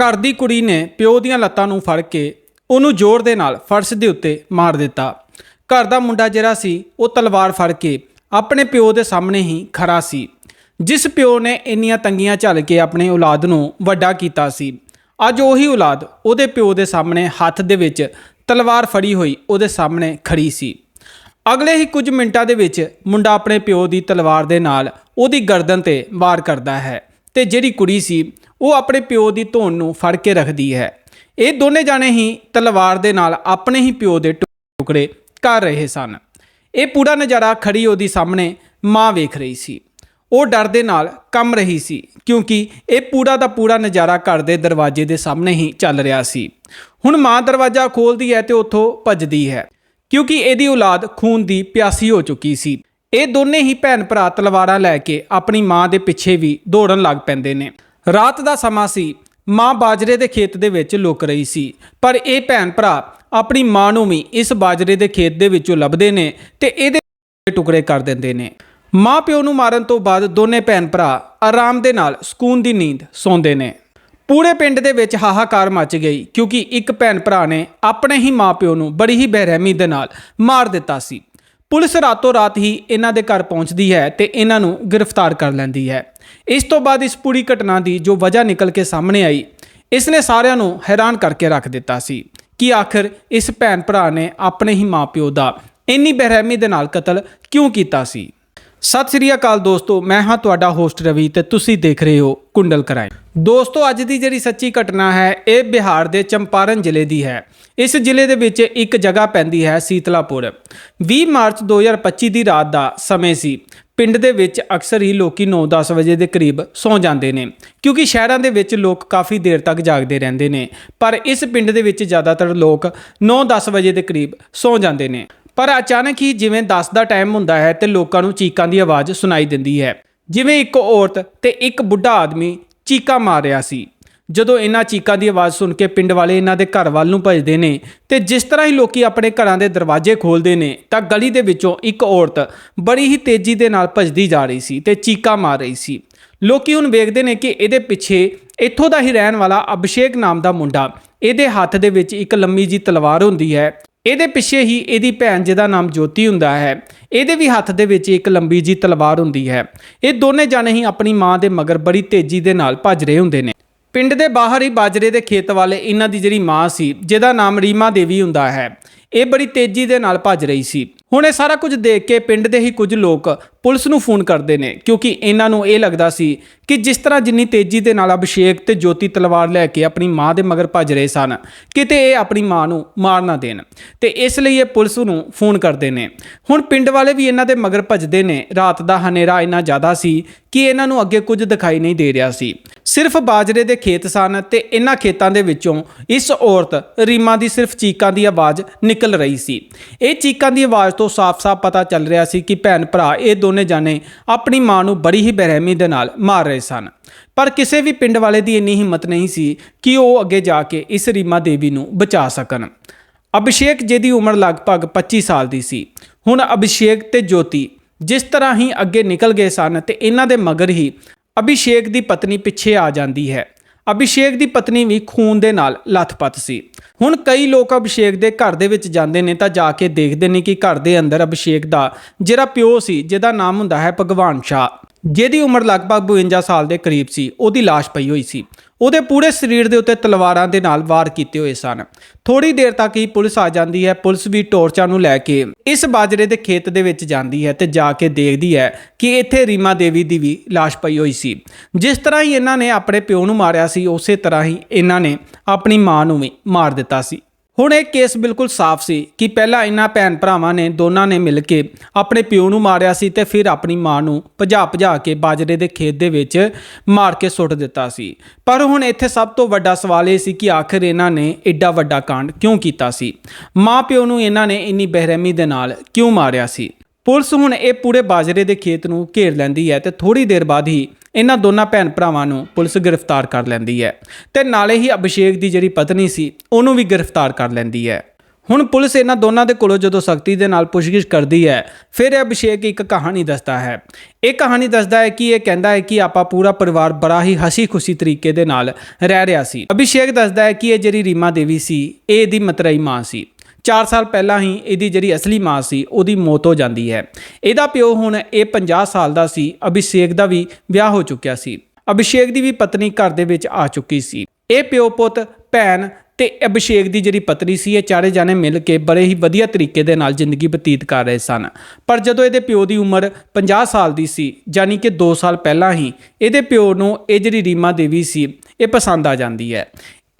ਘਰ ਦੀ ਕੁੜੀ ਨੇ ਪਿਓ ਦੀਆਂ ਲੱਤਾਂ ਨੂੰ ਫੜ ਕੇ ਉਹਨੂੰ ਜ਼ੋਰ ਦੇ ਨਾਲ ਫਰਸ਼ ਦੇ ਉੱਤੇ ਮਾਰ ਦਿੱਤਾ। ਘਰ ਦਾ ਮੁੰਡਾ ਜਿਹੜਾ ਸੀ, ਉਹ ਤਲਵਾਰ ਫੜ ਕੇ ਆਪਣੇ ਪਿਓ ਦੇ ਸਾਹਮਣੇ ਹੀ ਖੜਾ ਸੀ, ਜਿਸ ਪਿਓ ਨੇ ਇੰਨੀਆਂ ਤੰਗੀਆਂ ਝੱਲ ਕੇ ਆਪਣੇ ਔਲਾਦ ਨੂੰ ਵੱਡਾ ਕੀਤਾ ਸੀ। ਅੱਜ ਉਹੀ ਔਲਾਦ ਉਹਦੇ ਪਿਓ ਦੇ ਸਾਹਮਣੇ ਹੱਥ ਦੇ ਵਿੱਚ ਤਲਵਾਰ ਫੜੀ ਹੋਈ ਉਹਦੇ ਸਾਹਮਣੇ ਖੜੀ ਸੀ। ਅਗਲੇ ਹੀ ਕੁਝ ਮਿੰਟਾਂ ਦੇ ਵਿੱਚ ਮੁੰਡਾ ਆਪਣੇ ਪਿਓ ਦੀ ਤਲਵਾਰ ਦੇ ਨਾਲ ਉਹਦੀ ਗਰਦਨ ਤੇ ਵਾਰ ਕਰਦਾ ਹੈ ਤੇ ਜਿਹੜੀ ਕੁੜੀ ਸੀ ਉਹ ਆਪਣੇ ਪਿਓ ਦੀ ਧੌਣ ਨੂੰ ਫੜ ਕੇ ਰੱਖਦੀ ਹੈ। ਇਹ ਦੋਨੇ ਜਾਣੇ ਹੀ ਤਲਵਾਰ ਦੇ ਨਾਲ ਆਪਣੇ ਹੀ ਪਿਓ ਦੇ ਟੁਕੜੇ ਕਰ ਰਹੇ ਸਨ। ਇਹ ਪੂਰਾ ਨਜ਼ਾਰਾ ਖੜੀ ਉਹਦੀ ਸਾਹਮਣੇ ਮਾਂ ਵੇਖ ਰਹੀ ਸੀ। ਉਹ ਡਰ ਦੇ ਨਾਲ ਕੰਮ ਰਹੀ ਸੀ, ਕਿਉਂਕਿ ਇਹ ਪੂਰਾ ਦਾ ਪੂਰਾ ਨਜ਼ਾਰਾ ਘਰ ਦੇ ਦਰਵਾਜ਼ੇ ਦੇ ਸਾਹਮਣੇ ਹੀ ਚੱਲ ਰਿਹਾ ਸੀ। ਹੁਣ ਮਾਂ ਦਰਵਾਜ਼ਾ ਖੋਲਦੀ ਹੈ ਤੇ ਉੱਥੋਂ ਭੱਜਦੀ ਹੈ, ਕਿਉਂਕਿ ਇਹਦੀ ਔਲਾਦ ਖੂਨ ਦੀ ਪਿਆਸੀ ਹੋ ਚੁੱਕੀ ਸੀ। ਇਹ ਦੋਨੇ ਹੀ ਭੈਣ ਭਰਾ ਤਲਵਾਰਾਂ ਲੈ ਕੇ ਆਪਣੀ ਮਾਂ ਦੇ ਪਿੱਛੇ ਵੀ ਦੌੜਨ ਲੱਗ ਪੈਂਦੇ ਨੇ। ਰਾਤ ਦਾ ਸਮਾਂ ਸੀ। ਮਾਂ ਬਾਜਰੇ ਦੇ ਖੇਤ ਦੇ ਵਿੱਚ ਲੁਕ ਰਹੀ ਸੀ। ਪਰ ਇਹ ਭੈਣ ਭਰਾ ਆਪਣੀ ਮਾਂ ਨੂੰ ਵੀ ਇਸ ਬਾਜਰੇ ਦੇ ਖੇਤ ਦੇ ਵਿੱਚੋਂ ਲੱਭਦੇ ਨੇ ਤੇ ਇਹਦੇ ਟੁਕੜੇ ਕਰ ਦਿੰਦੇ ਨੇ। ਮਾਂ ਪਿਓ ਨੂੰ ਮਾਰਨ ਤੋਂ ਬਾਅਦ ਦੋਨੇ ਭੈਣ ਭਰਾ ਆਰਾਮ ਦੇ ਨਾਲ ਸਕੂਨ ਦੀ ਨੀਂਦ ਸੌਂਦੇ ਨੇ। ਪੂਰੇ ਪਿੰਡ ਦੇ ਵਿੱਚ ਹਾਹਾਕਾਰ ਮਚ ਗਈ ਕਿਉਂਕਿ ਇੱਕ ਭੈਣ ਭਰਾ ਨੇ ਆਪਣੇ ਹੀ ਮਾਪਿਓ ਨੂੰ ਬੜੀ ਹੀ ਬੇਰਹਿਮੀ ਦੇ ਨਾਲ ਮਾਰ ਦਿੱਤਾ ਸੀ। ਪੁਲਿਸ ਰਾਤੋਂ ਰਾਤ ਹੀ ਇਹਨਾਂ ਦੇ ਘਰ ਪਹੁੰਚਦੀ ਹੈ ਤੇ ਇਹਨਾਂ ਨੂੰ ਗ੍ਰਿਫਤਾਰ ਕਰ ਲੈਂਦੀ ਹੈ। ਇਸ ਤੋਂ ਬਾਅਦ ਇਸ ਪੂਰੀ ਘਟਨਾ ਦੀ ਜੋ ਵਜ੍ਹਾ ਨਿਕਲ ਕੇ ਸਾਹਮਣੇ ਆਈ ਇਸ ਨੇ ਸਾਰਿਆਂ ਨੂੰ ਹੈਰਾਨ ਕਰਕੇ ਰੱਖ ਦਿੱਤਾ ਸੀ ਕਿ ਆਖਰ ਇਸ ਭੈਣ ਭਰਾ ਨੇ ਆਪਣੇ ਹੀ ਮਾਪਿਓ ਦਾ ਇੰਨੀ ਬੇਰਹਿਮੀ ਦੇ ਨਾਲ ਕਤਲ ਕਿਉਂ ਕੀਤਾ ਸੀ। ਸਤਿ ਸ੍ਰੀ ਅਕਾਲ ਦੋਸਤੋ, ਮੈਂ ਹਾਂ ਤੁਹਾਡਾ ਹੋਸਟ ਰਵੀ ਤੇ ਤੁਸੀਂ ਦੇਖ ਰਹੇ ਹੋ ਕੁੰਡਲ ਕ੍ਰਾਈਮ ਦੋਸਤੋ, ਅੱਜ ਦੀ ਜਿਹੜੀ ਸੱਚੀ ਘਟਨਾ ਹੈ, ਇਹ ਬਿਹਾਰ ਦੇ ਚੰਪਾਰਨ ਜ਼ਿਲ੍ਹੇ ਦੀ ਹੈ। ਇਸ ਜ਼ਿਲ੍ਹੇ ਦੇ ਵਿੱਚ ਇੱਕ ਜਗ੍ਹਾ ਪੈਂਦੀ ਹੈ ਸੀਤਲਾਪੁਰ। 20 ਮਾਰਚ 2025 ਦੀ ਰਾਤ ਦਾ ਸਮੇਂ ਸੀ। ਪਿੰਡ ਦੇ ਵਿੱਚ ਅਕਸਰ ਹੀ ਲੋਕੀ 9-10 ਵਜੇ ਦੇ ਕਰੀਬ ਸੌਂ ਜਾਂਦੇ ਨੇ, ਕਿਉਂਕਿ ਸ਼ਹਿਰਾਂ ਦੇ ਵਿੱਚ ਲੋਕ ਕਾਫੀ ਦੇਰ ਤੱਕ ਜਾਗਦੇ ਰਹਿੰਦੇ ਨੇ। ਪਰ ਇਸ ਪਿੰਡ ਦੇ ਵਿੱਚ ਜ਼ਿਆਦਾਤਰ ਲੋਕ 9-10 ਵਜੇ ਦੇ ਕਰੀਬ ਸੌਂ ਜਾਂਦੇ ਨੇ। ਪਰ ਅਚਾਨਕ ਹੀ ਜਿਵੇਂ 10 ਦਾ ਟਾਈਮ ਹੁੰਦਾ ਹੈ ਤੇ ਲੋਕਾਂ ਨੂੰ ਚੀਕਾਂ ਦੀ ਆਵਾਜ਼ ਸੁਣਾਈ ਦਿੰਦੀ ਹੈ। ਜਿਵੇਂ ਇੱਕ ਔਰਤ ਤੇ ਇੱਕ ਬੁੱਢਾ ਆਦਮੀ ਚੀਕਾਂ ਮਾਰ ਰਿਹਾ ਸੀ। ਜਦੋਂ ਇਹਨਾਂ ਚੀਕਾਂ ਦੀ ਆਵਾਜ਼ ਸੁਣ ਕੇ ਪਿੰਡ ਵਾਲੇ ਇਹਨਾਂ ਦੇ ਘਰ ਵੱਲ ਨੂੰ ਭੱਜਦੇ ਨੇ ਤੇ ਜਿਸ ਤਰ੍ਹਾਂ ਹੀ ਲੋਕੀ ਆਪਣੇ ਘਰਾਂ ਦੇ ਦਰਵਾਜ਼ੇ ਖੋਲਦੇ ਨੇ, ਤਾਂ ਗਲੀ ਦੇ ਵਿੱਚੋਂ ਇੱਕ ਔਰਤ ਬੜੀ ਹੀ ਤੇਜ਼ੀ ਦੇ ਨਾਲ ਭੱਜਦੀ ਜਾ ਰਹੀ ਸੀ ਤੇ ਚੀਕਾਂ ਮਾਰ ਰਹੀ ਸੀ। ਲੋਕੀ ਹੁਣ ਵੇਖਦੇ ਨੇ ਕਿ ਇਹਦੇ ਪਿੱਛੇ ਇੱਥੋਂ ਦਾ ਹੀ ਰਹਿਣ ਵਾਲਾ ਅਭਿਸ਼ੇਕ ਨਾਮ ਦਾ ਮੁੰਡਾ, ਇਹਦੇ ਹੱਥ ਦੇ ਵਿੱਚ ਇੱਕ ਲੰਮੀ ਜੀ ਤਲਵਾਰ ਹੁੰਦੀ ਹੈ ਇਹਦੇ ਪਿੱਛੇ ਹੀ ਇਹਦੀ ਭੈਣ, ਜਿਹਦਾ ਨਾਮ ਜੋਤੀ ਹੁੰਦਾ ਹੈ, ਇਹਦੇ ਵੀ ਹੱਥ ਦੇ ਵਿੱਚ ਇੱਕ ਲੰਬੀ ਜੀ ਤਲਵਾਰ ਹੁੰਦੀ ਹੈ। ਇਹ ਦੋਨੇ ਜਾਣੇ ਹੀ ਆਪਣੀ ਮਾਂ ਦੇ ਮਗਰ ਬੜੀ ਤੇਜ਼ੀ ਦੇ ਨਾਲ ਭੱਜ ਰਹੇ ਹੁੰਦੇ ਨੇ। ਪਿੰਡ ਦੇ ਬਾਹਰ ਹੀ ਬਾਜਰੇ ਦੇ ਖੇਤ ਵਾਲੇ ਇਹਨਾਂ ਦੀ ਜਿਹੜੀ ਮਾਂ ਸੀ, ਜਿਹਦਾ ਨਾਮ ਰੀਮਾ ਦੇਵੀ ਹੁੰਦਾ ਹੈ ਇਹ ਬੜੀ ਤੇਜ਼ੀ ਦੇ ਨਾਲ ਭੱਜ ਰਹੀ ਸੀ। ਹੁਣ ਇਹ ਸਾਰਾ ਕੁਝ ਦੇਖ ਕੇ ਪਿੰਡ ਦੇ ਹੀ ਕੁਝ ਲੋਕ ਪੁਲਿਸ ਨੂੰ ਫੋਨ ਕਰਦੇ ਨੇ, ਕਿਉਂਕਿ ਇਹਨਾਂ ਨੂੰ ਇਹ ਲੱਗਦਾ ਸੀ ਕਿ ਜਿਸ ਤਰ੍ਹਾਂ ਜਿੰਨੀ ਤੇਜ਼ੀ ਦੇ ਨਾਲ ਅਭਿਸ਼ੇਕ ਤੇ ਜੋਤੀ ਤਲਵਾਰ ਲੈ ਕੇ ਆਪਣੀ ਮਾਂ ਦੇ ਮਗਰ ਭੱਜ ਰਹੇ ਸਨ, ਕਿਤੇ ਇਹ ਆਪਣੀ ਮਾਂ ਨੂੰ ਮਾਰ ਨਾ ਦੇਣ। ਤੇ ਇਸ ਲਈ ਇਹ ਪੁਲਿਸ ਨੂੰ ਫੋਨ ਕਰਦੇ ਨੇ। ਹੁਣ ਪਿੰਡ ਵਾਲੇ ਵੀ ਇਹਨਾਂ ਦੇ ਮਗਰ ਭੱਜਦੇ ਨੇ। ਰਾਤ ਦਾ ਹਨੇਰਾ ਇੰਨਾ ਜ਼ਿਆਦਾ ਸੀ ਕਿ ਇਹਨਾਂ ਨੂੰ ਅੱਗੇ ਕੁਝ ਦਿਖਾਈ ਨਹੀਂ ਦੇ ਰਿਹਾ ਸੀ। ਸਿਰਫ ਬਾਜਰੇ ਦੇ ਖੇਤ ਸਨ ਤੇ ਇਹਨਾਂ ਖੇਤਾਂ ਦੇ ਵਿੱਚੋਂ ਇਸ ਔਰਤ ਰੀਮਾ ਦੀ ਸਿਰਫ ਚੀਕਾਂ ਦੀ ਆਵਾਜ਼ ਨਿਕਲ ਰਹੀ ਸੀ। ਇਹ ਚੀਕਾਂ ਦੀ ਆਵਾਜ਼ ਤੋਂ ਸਾਫ਼-ਸਾਫ਼ ਪਤਾ ਚੱਲ ਰਿਹਾ ਸੀ ਕਿ ਭੈਣ ਭਰਾ ਇਹ ਦੋਨੇ ਜਾਣੇ ਆਪਣੀ ਮਾਂ ਨੂੰ ਬੜੀ ਹੀ ਬੇਰਹਿਮੀ ਦੇ ਨਾਲ ਮਾਰ ਰਹੇ ਸਨ। ਪਰ ਕਿਸੇ ਵੀ ਪਿੰਡ ਵਾਲੇ ਦੀ ਇੰਨੀ ਹਿੰਮਤ ਨਹੀਂ ਸੀ ਕਿ ਉਹ ਅੱਗੇ ਜਾ ਕੇ ਇਸ ਰੀਮਾ ਦੇਵੀ ਨੂੰ ਬਚਾ ਸਕਣ। ਅਭਿਸ਼ੇਕ ਜਿਹਦੀ ਉਮਰ ਲਗਭਗ 25 ਸਾਲ ਦੀ ਸੀ। ਹੁਣ ਅਭਿਸ਼ੇਕ ਤੇ ਜੋਤੀ ਜਿਸ ਤਰ੍ਹਾਂ ਹੀ ਅੱਗੇ ਨਿਕਲ ਗਏ ਸਨ ਤੇ ਇਹਨਾਂ ਦੇ ਮਗਰ ਹੀ ਅਭਿਸ਼ੇਕ ਦੀ ਪਤਨੀ ਪਿੱਛੇ ਆ ਜਾਂਦੀ ਹੈ। ਅਭਿਸ਼ੇਕ ਦੀ ਪਤਨੀ ਵੀ ਖੂਨ ਦੇ ਨਾਲ ਲੱਥਪੱਥ ਸੀ। ਹੁਣ ਕਈ ਲੋਕ ਅਭਿਸ਼ੇਕ ਦੇ ਘਰ ਦੇ ਵਿੱਚ ਜਾਂਦੇ ਨੇ ਤਾਂ ਜਾ ਕੇ ਦੇਖਦੇ ਨੇ ਕਿ ਘਰ ਦੇ ਅੰਦਰ ਅਭਿਸ਼ੇਕ ਦਾ ਜਿਹੜਾ ਪਿਓ ਸੀ, ਜਿਹਦਾ ਨਾਮ ਹੁੰਦਾ ਹੈ ਭਗਵਾਨ ਸ਼ਾਹ। ਜਿਹਦੀ ਉਮਰ ਲਗਭਗ 52 ਸਾਲ ਦੇ ਕਰੀਬ ਸੀ, ਉਹਦੀ ਲਾਸ਼ ਪਈ ਹੋਈ ਸੀ। ਉਹਦੇ ਪੂਰੇ ਸਰੀਰ ਦੇ ਉੱਤੇ ਤਲਵਾਰਾਂ ਦੇ ਨਾਲ ਵਾਰ ਕੀਤੇ ਹੋਏ ਸਨ। ਥੋੜੀ ਦੇਰ ਤੱਕ ਹੀ ਪੁਲਿਸ ਆ ਜਾਂਦੀ ਹੈ, ਪੁਲਿਸ ਵੀ ਟੋਰਚਾਂ ਨੂੰ ਲੈ ਕੇ ਇਸ ਬਾਜਰੇ ਦੇ ਖੇਤ ਦੇ ਵਿੱਚ ਜਾਂਦੀ ਹੈ ਤੇ ਜਾ ਕੇ ਦੇਖਦੀ ਹੈ ਕਿ ਇੱਥੇ ਰੀਮਾ ਦੇਵੀ ਦੀ ਵੀ ਲਾਸ਼ ਪਈ ਹੋਈ ਸੀ। ਜਿਸ ਤਰ੍ਹਾਂ ਹੀ ਇਹਨਾਂ ਨੇ ਆਪਣੇ ਪਿਓ ਨੂੰ ਮਾਰਿਆ ਸੀ, ਉਸੇ ਤਰ੍ਹਾਂ ਹੀ ਇਹਨਾਂ ਨੇ ਆਪਣੀ ਮਾਂ ਨੂੰ ਵੀ ਮਾਰ ਦਿੱਤਾ ਸੀ। ਹੁਣ ਇਹ ਕੇਸ ਬਿਲਕੁਲ ਸਾਫ਼ ਸੀ ਕਿ ਪਹਿਲਾਂ ਇਹਨਾਂ ਭੈਣ ਭਰਾਵਾਂ ਨੇ ਦੋਨਾਂ ਨੇ ਮਿਲ ਕੇ ਆਪਣੇ ਪਿਓ ਨੂੰ ਮਾਰਿਆ ਸੀ ਤੇ ਫਿਰ ਆਪਣੀ ਮਾਂ ਨੂੰ ਭਜਾ ਭਜਾ ਕੇ ਬਾਜਰੇ ਦੇ ਖੇਤ ਦੇ ਵਿੱਚ ਮਾਰ ਕੇ ਸੁੱਟ ਦਿੱਤਾ ਸੀ। ਪਰ ਹੁਣ ਇੱਥੇ ਸਭ ਤੋਂ ਵੱਡਾ ਸਵਾਲ ਇਹ ਸੀ ਕਿ ਆਖਿਰ ਇਹਨਾਂ ਨੇ ਐਡਾ ਵੱਡਾ ਕਾਂਡ ਕਿਉਂ ਕੀਤਾ ਸੀ? ਮਾਂ ਪਿਓ ਨੂੰ ਇਹਨਾਂ ਨੇ ਇੰਨੀ ਬੇਰਹਿਮੀ ਦੇ ਨਾਲ ਕਿਉਂ ਮਾਰਿਆ ਸੀ? ਪੁਲਿਸ ਹੁਣ ਇਹ ਪੂਰੇ ਬਾਜਰੇ ਦੇ ਖੇਤ ਨੂੰ ਘੇਰ ਲੈਂਦੀ ਹੈ ਤੇ ਥੋੜੀ ਦੇਰ ਬਾਅਦ ਹੀ ਇਹਨਾਂ ਦੋਨਾਂ ਭੈਣ ਭਰਾਵਾਂ ਨੂੰ ਪੁਲਿਸ ਗ੍ਰਿਫਤਾਰ ਕਰ ਲੈਂਦੀ ਹੈ ਤੇ ਨਾਲੇ ਹੀ ਅਭਿਸ਼ੇਕ ਦੀ ਜਿਹੜੀ ਪਤਨੀ ਸੀ, ਉਹਨੂੰ ਵੀ ਗ੍ਰਿਫਤਾਰ ਕਰ ਲੈਂਦੀ ਹੈ। ਹੁਣ ਪੁਲਿਸ ਇਹਨਾਂ ਦੋਨਾਂ ਦੇ ਕੋਲੋਂ ਜਦੋਂ ਸਖਤੀ ਦੇ ਨਾਲ ਪੁੱਛਗਿੱਛ ਕਰਦੀ ਹੈ, ਫਿਰ ਇਹ ਅਭਿਸ਼ੇਕ ਇੱਕ ਕਹਾਣੀ ਦੱਸਦਾ ਹੈ। ਇਹ ਕਹਾਣੀ ਦੱਸਦਾ ਹੈ ਕਿ ਇਹ ਕਹਿੰਦਾ ਹੈ ਕਿ ਆਪਾਂ ਪੂਰਾ ਪਰਿਵਾਰ ਬੜਾ ਹੀ ਹਸੀ ਖੁਸ਼ੀ ਤਰੀਕੇ ਦੇ ਨਾਲ ਰਹਿ ਰਿਹਾ ਸੀ। ਅਭਿਸ਼ੇਕ ਦੱਸਦਾ ਹੈ ਕਿ ਇਹ ਜਿਹੜੀ ਰੀਮਾ ਦੇਵੀ ਸੀ, ਇਹ ਇਹਦੀ ਮਤਰੇਈ ਮਾਂ ਸੀ। 4 ਸਾਲ ਪਹਿਲਾਂ ਹੀ ਇਹਦੀ ਜਿਹੜੀ ਅਸਲੀ ਮਾਂ ਸੀ, ਉਹਦੀ ਮੌਤ ਹੋ ਜਾਂਦੀ ਹੈ। ਇਹਦਾ ਪਿਓ ਹੁਣ ਇਹ 50 ਸਾਲ ਦਾ ਸੀ, ਅਭਿਸ਼ੇਕ ਦਾ ਵੀ ਵਿਆਹ ਹੋ ਚੁੱਕਿਆ ਸੀ। ਅਭਿਸ਼ੇਕ ਦੀ ਵੀ ਪਤਨੀ ਘਰ ਦੇ ਵਿੱਚ ਆ ਚੁੱਕੀ ਸੀ। ਇਹ ਪਿਓ ਪੁੱਤ, ਭੈਣ ਤੇ ਅਭਿਸ਼ੇਕ ਦੀ ਜਿਹੜੀ ਪਤਨੀ ਸੀ, ਇਹ ਚਾਰੇ ਜਾਣੇ ਮਿਲ ਕੇ ਬੜੇ ਹੀ ਵਧੀਆ ਤਰੀਕੇ ਦੇ ਨਾਲ ਜ਼ਿੰਦਗੀ ਬਤੀਤ ਕਰ ਰਹੇ ਸਨ। ਪਰ ਜਦੋਂ ਇਹਦੇ ਪਿਓ ਦੀ ਉਮਰ 50 ਸਾਲ ਦੀ ਸੀ, ਯਾਨੀ ਕਿ 2 ਸਾਲ ਪਹਿਲਾਂ ਹੀ, ਇਹਦੇ ਪਿਓ ਨੂੰ ਇਹ ਜਿਹੜੀ ਰੀਮਾ ਦੇਵੀ ਸੀ, ਇਹ ਪਸੰਦ ਆ ਜਾਂਦੀ ਹੈ।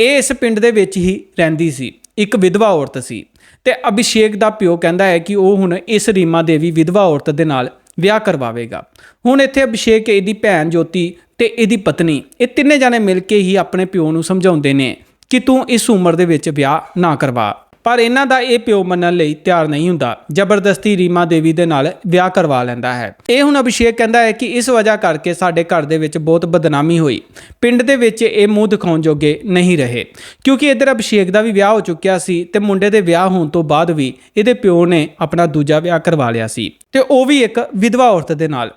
ਇਹ ਇਸ ਪਿੰਡ ਦੇ ਵਿੱਚ ਹੀ ਰਹਿੰਦੀ ਸੀ। ਇੱਕ ਵਿਧਵਾ ਔਰਤ ਸੀ ਤੇ ਅਭਿਸ਼ੇਕ ਦਾ ਪਿਓ ਕਹਿੰਦਾ ਹੈ ਕਿ ਉਹ ਹੁਣ ਇਸ ਰੀਮਾ ਦੇਵੀ ਵਿਧਵਾ ਔਰਤ ਦੇ ਨਾਲ ਵਿਆਹ ਕਰਵਾਵੇਗਾ। ਹੁਣ ਇੱਥੇ ਅਭਿਸ਼ੇਕ ਇਹਦੀ ਭੈਣ ਜੋਤੀ ਤੇ ਇਹਦੀ ਪਤਨੀ, ਇਹ ਤਿੰਨੇ ਜਾਣੇ ਮਿਲ ਕੇ ਹੀ ਆਪਣੇ ਪਿਓ ਨੂੰ ਸਮਝਾਉਂਦੇ ਨੇ ਕਿ ਤੂੰ ਇਸ ਉਮਰ ਦੇ ਵਿੱਚ ਵਿਆਹ ਨਾ ਕਰਵਾ। ਪਰ ਇਹਨਾਂ ਦਾ ਇਹ ਪਿਓ ਮੰਨਣ ਲਈ ਤਿਆਰ ਨਹੀਂ ਹੁੰਦਾ। ਜ਼ਬਰਦਸਤੀ ਰੀਮਾ ਦੇਵੀ ਦੇ ਨਾਲ ਵਿਆਹ ਕਰਵਾ ਲੈਂਦਾ ਹੈ। ਇਹ ਹੁਣ ਅਭਿਸ਼ੇਕ ਕਹਿੰਦਾ ਹੈ ਕਿ ਇਸ ਵਜ੍ਹਾ ਕਰਕੇ ਸਾਡੇ ਘਰ ਦੇ ਵਿੱਚ ਬਹੁਤ ਬਦਨਾਮੀ ਹੋਈ। ਪਿੰਡ ਦੇ ਵਿੱਚ ਇਹ ਮੂੰਹ ਦਿਖਾਉਣ ਜੋਗੇ ਨਹੀਂ ਰਹੇ। ਕਿਉਂਕਿ ਇੱਧਰ ਅਭਿਸ਼ੇਕ ਦਾ ਵੀ ਵਿਆਹ ਹੋ ਚੁੱਕਿਆ ਸੀ ਤੇ ਮੁੰਡੇ ਦੇ ਵਿਆਹ ਹੋਣ ਤੋਂ ਬਾਅਦ ਵੀ ਇਹਦੇ ਪਿਓ ਨੇ ਆਪਣਾ ਦੂਜਾ ਵਿਆਹ ਕਰਵਾ ਲਿਆ ਸੀ। ਤੇ ਉਹ ਵੀ ਇੱਕ ਵਿਧਵਾ ਔਰਤ ਦੇ ਨਾਲ।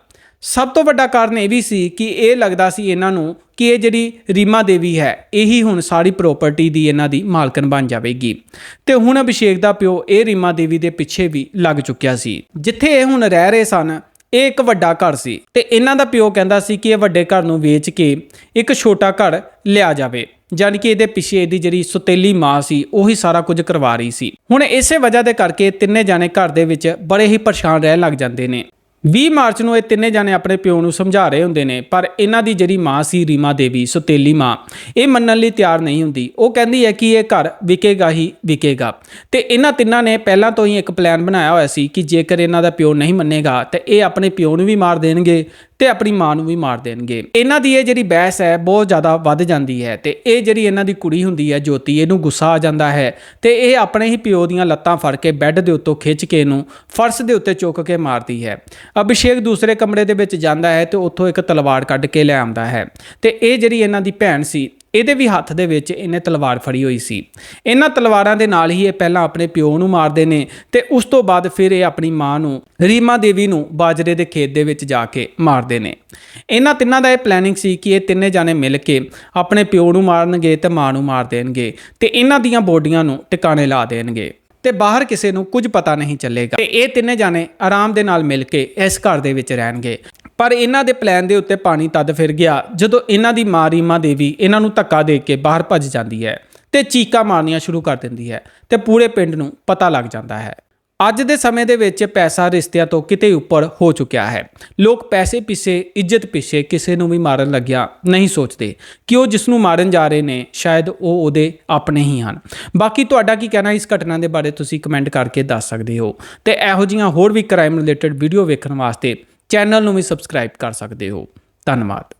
ਸਭ ਤੋਂ ਵੱਡਾ ਕਾਰਨ ਇਹ ਵੀ ਸੀ ਕਿ ਇਹ ਲੱਗਦਾ ਸੀ ਇਹਨਾਂ ਨੂੰ ਕਿ ਇਹ ਜਿਹੜੀ ਰੀਮਾ ਦੇਵੀ ਹੈ, ਇਹੀ ਹੁਣ ਸਾਰੀ ਪ੍ਰਾਪਰਟੀ ਦੀ ਇਹਨਾਂ ਦੀ ਮਾਲਕਨ ਬਣ ਜਾਵੇਗੀ। ਤੇ ਹੁਣ ਅਭਿਸ਼ੇਕ ਦਾ ਪਿਓ ਇਹ ਰੀਮਾ ਦੇਵੀ ਦੇ ਪਿੱਛੇ ਵੀ ਲੱਗ ਚੁੱਕਿਆ ਸੀ। ਜਿੱਥੇ ਇਹ ਹੁਣ ਰਹਿ ਰਹੇ ਸਨ, ਇਹ ਇੱਕ ਵੱਡਾ ਘਰ ਸੀ। ਤੇ ਇਹਨਾਂ ਦਾ ਪਿਓ ਕਹਿੰਦਾ ਸੀ ਕਿ ਇਹ ਵੱਡੇ ਘਰ ਨੂੰ ਵੇਚ ਕੇ ਇੱਕ ਛੋਟਾ ਘਰ ਲਿਆ ਜਾਵੇ। ਜਾਣੀ ਕਿ ਇਹਦੇ ਪਿੱਛੇ ਇਹਦੀ ਜਿਹੜੀ ਸੁਤੇਲੀ ਮਾਂ ਸੀ, ਉਹੀ ਸਾਰਾ ਕੁਝ ਕਰਵਾ ਰਹੀ ਸੀ। ਹੁਣ ਇਸੇ ਵਜ੍ਹਾ ਦੇ ਕਰਕੇ ਤਿੰਨੇ ਜਾਣੇ ਘਰ ਦੇ ਵਿੱਚ ਬੜੇ ਹੀ ਪਰੇਸ਼ਾਨ ਰਹਿਣ ਲੱਗ ਜਾਂਦੇ ਨੇ। 20 ਮਾਰਚ ਨੂੰ ਇਹ ਤਿੰਨੇ ਜਾਣੇ ਆਪਣੇ ਪਿਓ ਨੂੰ ਸਮਝਾ ਰਹੇ ਹੁੰਦੇ ਨੇ, ਪਰ ਇਹਨਾਂ ਦੀ ਜਿਹੜੀ ਮਾਂ ਸੀ ਰੀਮਾ ਦੇਵੀ, ਸੁਤੇਲੀ ਮਾਂ, ਇਹ ਮੰਨਣ ਲਈ ਤਿਆਰ ਨਹੀਂ ਹੁੰਦੀ। ਉਹ ਕਹਿੰਦੀ ਹੈ ਕਿ ਇਹ ਘਰ ਵਿਕੇਗਾ ਹੀ ਵਿਕੇਗਾ। ਤੇ ਇਹਨਾਂ ਤਿੰਨਾਂ ਨੇ ਪਹਿਲਾਂ ਤੋਂ ਹੀ ਇੱਕ ਪਲਾਨ ਬਣਾਇਆ ਹੋਇਆ ਸੀ ਕਿ ਜੇਕਰ ਇਹਨਾਂ ਦਾ ਪਿਓ ਨਹੀਂ ਮੰਨੇਗਾ, ਤੇ ਇਹ ਆਪਣੇ ਪਿਓ ਨੂੰ ਵੀ ਮਾਰ ਦੇਣਗੇ ਤੇ ਆਪਣੀ ਮਾਂ ਨੂੰ ਵੀ ਮਾਰ ਦੇਣਗੇ। ਇਹਨਾਂ ਦੀ ਇਹ ਜਿਹੜੀ ਬਹਿਸ ਹੈ, ਬਹੁਤ ਜ਼ਿਆਦਾ ਵੱਧ ਜਾਂਦੀ ਹੈ ਤੇ ਇਹ ਜਿਹੜੀ ਇਹਨਾਂ ਦੀ ਕੁੜੀ ਹੁੰਦੀ ਹੈ ਜੋਤੀ, ਇਹਨੂੰ ਗੁੱਸਾ ਆ ਜਾਂਦਾ ਹੈ ਤੇ ਇਹ ਆਪਣੇ ਹੀ ਪਿਓ ਦੀਆਂ ਲੱਤਾਂ ਫੜ ਕੇ ਬੈੱਡ ਦੇ ਉੱਤੋਂ ਖਿੱਚ ਕੇ ਇਹਨੂੰ ਫਰਸ਼ ਦੇ ਉੱਤੇ ਚੁੱਕ ਕੇ ਮਾਰਦੀ ਹੈ। ਅਭਿਸ਼ੇਕ ਦੂਸਰੇ ਕਮਰੇ ਦੇ ਵਿੱਚ ਜਾਂਦਾ ਹੈ ਤੇ ਉੱਥੋਂ ਇੱਕ ਤਲਵਾਰ ਕੱਢ ਕੇ ਲੈ ਆਉਂਦਾ ਹੈ। ਤੇ ਇਹ ਜਿਹੜੀ ਇਹਨਾਂ ਦੀ ਭੈਣ ਸੀ, ਇਹਦੇ ਵੀ ਹੱਥ ਦੇ ਵਿੱਚ ਇਹਨੇ ਤਲਵਾਰ ਫੜੀ ਹੋਈ ਸੀ। ਇਹਨਾਂ ਤਲਵਾਰਾਂ ਦੇ ਨਾਲ ਹੀ ਇਹ ਪਹਿਲਾਂ ਆਪਣੇ ਪਿਓ ਨੂੰ ਮਾਰਦੇ ਨੇ ਤੇ ਉਸ ਤੋਂ ਬਾਅਦ ਫਿਰ ਇਹ ਆਪਣੀ ਮਾਂ ਨੂੰ, ਰੀਮਾ ਦੇਵੀ ਨੂੰ ਬਾਜਰੇ ਦੇ ਖੇਤ ਦੇ ਵਿੱਚ ਜਾ ਕੇ ਮਾਰਦੇ ਨੇ। ਇਹਨਾਂ ਤਿੰਨਾਂ ਦਾ ਇਹ ਪਲੈਨਿੰਗ ਸੀ ਕਿ ਇਹ ਤਿੰਨੇ ਜਾਣੇ ਮਿਲ ਕੇ ਆਪਣੇ ਪਿਓ ਨੂੰ ਮਾਰਨਗੇ ਤੇ ਮਾਂ ਨੂੰ ਮਾਰ ਦੇਣਗੇ ਤੇ ਇਹਨਾਂ ਦੀਆਂ ਬੋਡੀਆਂ ਨੂੰ ਟਿਕਾਣੇ ਲਾ ਦੇਣਗੇ। ਤੇ ਬਾਹਰ ਕਿਸੇ ਨੂੰ ਕੁਝ ਪਤਾ ਨਹੀਂ ਚੱਲੇਗਾ। ਤੇ ਇਹ ਤਿੰਨੇ ਜਾਣੇ ਆਰਾਮ ਦੇ ਨਾਲ ਮਿਲ ਕੇ ਇਸ ਘਰ ਦੇ ਵਿੱਚ ਰਹਿਣਗੇ। ਪਰ ਇਹਨਾਂ ਦੇ ਪਲਾਨ ਦੇ ਉੱਤੇ ਪਾਣੀ ਤਦ ਫਿਰ ਗਿਆ ਜਦੋਂ ਇਹਨਾਂ ਦੀ ਮਾਂ ਰੀਮਾ ਦੇਵੀ ਇਹਨਾਂ ਨੂੰ ਧੱਕਾ ਦੇ ਕੇ ਬਾਹਰ ਭੱਜ ਜਾਂਦੀ ਹੈ ਤੇ ਚੀਕਾਂ ਮਾਰਨੀਆਂ ਸ਼ੁਰੂ ਕਰ ਦਿੰਦੀ ਹੈ ਤੇ ਪੂਰੇ ਪਿੰਡ ਨੂੰ ਪਤਾ ਲੱਗ ਜਾਂਦਾ ਹੈ। ਅੱਜ ਦੇ ਸਮੇਂ ਦੇ ਵਿੱਚ ਪੈਸਾ ਰਿਸ਼ਤਿਆਂ ਤੋਂ ਕਿਤੇ ਉੱਪਰ ਹੋ ਚੁੱਕਿਆ ਹੈ। ਲੋਕ ਪੈਸੇ ਪਿੱਛੇ, ਇੱਜ਼ਤ ਪਿੱਛੇ ਕਿਸੇ ਨੂੰ ਵੀ ਮਾਰਨ ਲੱਗਿਆ ਨਹੀਂ ਸੋਚਦੇ। ਕਿ ਉਹ ਜਿਸ ਨੂੰ ਮਾਰਨ ਜਾ ਰਹੇ ਨੇ, ਸ਼ਾਇਦ ਉਹ ਉਹਦੇ ਆਪਣੇ ਹੀ ਹਨ। ਬਾਕੀ ਤੁਹਾਡਾ ਕੀ ਕਹਿਣਾ, ਇਸ ਘਟਨਾ ਦੇ ਬਾਰੇ ਤੁਸੀਂ ਕਮੈਂਟ ਕਰਕੇ ਦੱਸ ਸਕਦੇ ਹੋ। ਤੇ ਇਹੋ ਜਿਹੀਆਂ ਹੋਰ ਵੀ ਕ੍ਰਾਈਮ ਰਿਲੇਟਡ ਵੀਡੀਓ ਵੇਖਣ ਵਾਸਤੇ ਚੈਨਲ ਨੂੰ ਵੀ ਸਬਸਕ੍ਰਾਈਬ ਕਰ ਸਕਦੇ ਹੋ। ਧੰਨਵਾਦ।